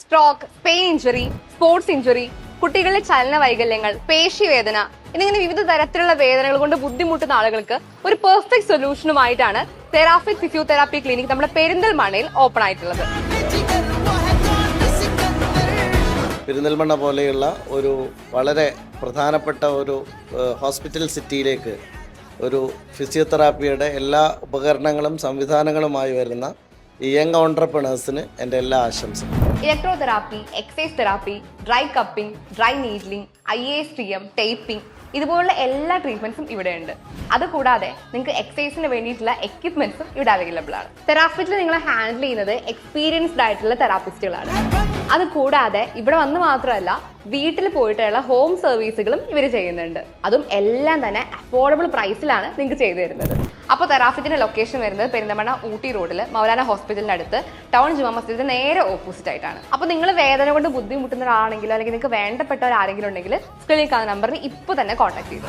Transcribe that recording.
Stroke pain injury sports injury കുട്ടികളിലെ ചലന വൈകല്യങ്ങൾ പേശിവേദന എന്നിങ്ങനെ വിവിധ തരത്തിലുള്ള വേദനകൾ കൊണ്ട് ബുദ്ധിമുട്ടുന്ന ആളുകൾക്ക് ഒരു പെർഫെക്റ്റ് സൊല്യൂഷനുമായിട്ടാണ് തെറാഫിക് ഫിസിയോതെറാപ്പി ക്ലിനിക് നമ്മുടെ പെരിന്തൽമണ്ണയിൽ ഓപ്പൺ ആയിട്ടുള്ളത്. പെരിന്തൽമണ്ണ പോലെയുള്ള ഒരു വളരെ പ്രധാനപ്പെട്ട ഒരു ഹോസ്പിറ്റൽ സിറ്റിയിലേക്ക് ഒരു ഫിസിയോതെറാപ്പിയുടെ എല്ലാ ഉപകരണങ്ങളും സംവിധാനങ്ങളുമായി വരുന്ന ഈ യങ് ഓണ്ടർപ്രണേഴ്സിന് എന്റെ എല്ലാ ആശംസകളും. Electrotherapy exercise therapy dry cupping dry needling I S T M taping ഇതുപോലുള്ള എല്ലാ ട്രീറ്റ്മെന്റ്സും ഇവിടെ ഉണ്ട് അതുകൂടാതെ നിങ്ങൾക്ക് എക്സസൈസിന് വേണ്ടിയിട്ടുള്ള എക്യുപ്മെന്റ്സും ഇവിടെ അവൈലബിൾ ആണ്. തെറാപ്പിസ്റ്റിൽ നിങ്ങളെ ഹാൻഡിൽ ചെയ്യുന്നത് എക്സ്പീരിയൻസ്ഡ് ആയിട്ടുള്ള തെറാപ്പിസ്റ്റുകളാണ്. അത് കൂടാതെ ഇവിടെ വന്ന് മാത്രമല്ല വീട്ടിൽ പോയിട്ടുള്ള ഹോം സർവീസുകളും ഇവർ ചെയ്യുന്നുണ്ട്. അതും എല്ലാം തന്നെ അഫോർഡബിൾ പ്രൈസിലാണ് നിങ്ങൾക്ക് ചെയ്തു തരുന്നത്. അപ്പോൾ തെറാഫിത്തിന്റെ ലൊക്കേഷൻ വരുന്നത് പെരിന്തമണ്ണ ഊട്ടി റോഡിൽ മൗലാന ഹോസ്പിറ്റലിന്റെ അടുത്ത് ടൗൺ ജുമാ മസ്ജിദിന്റെ നേരെ ഓപ്പോസിറ്റ് ആയിട്ടാണ്. അപ്പോൾ നിങ്ങൾ വേദന കൊണ്ട് ബുദ്ധിമുട്ടുന്ന ഒരാളാണെങ്കിലോ അല്ലെങ്കിൽ നിങ്ങൾക്ക് വേണ്ടപ്പെട്ട ഒരാരെങ്കിലും ഉണ്ടെങ്കിൽ സ്ക്രീനിൽ കാണുന്ന നമ്പറിൽ ഇപ്പോൾ തന്നെ കോൺടാക്ട് ചെയ്തു.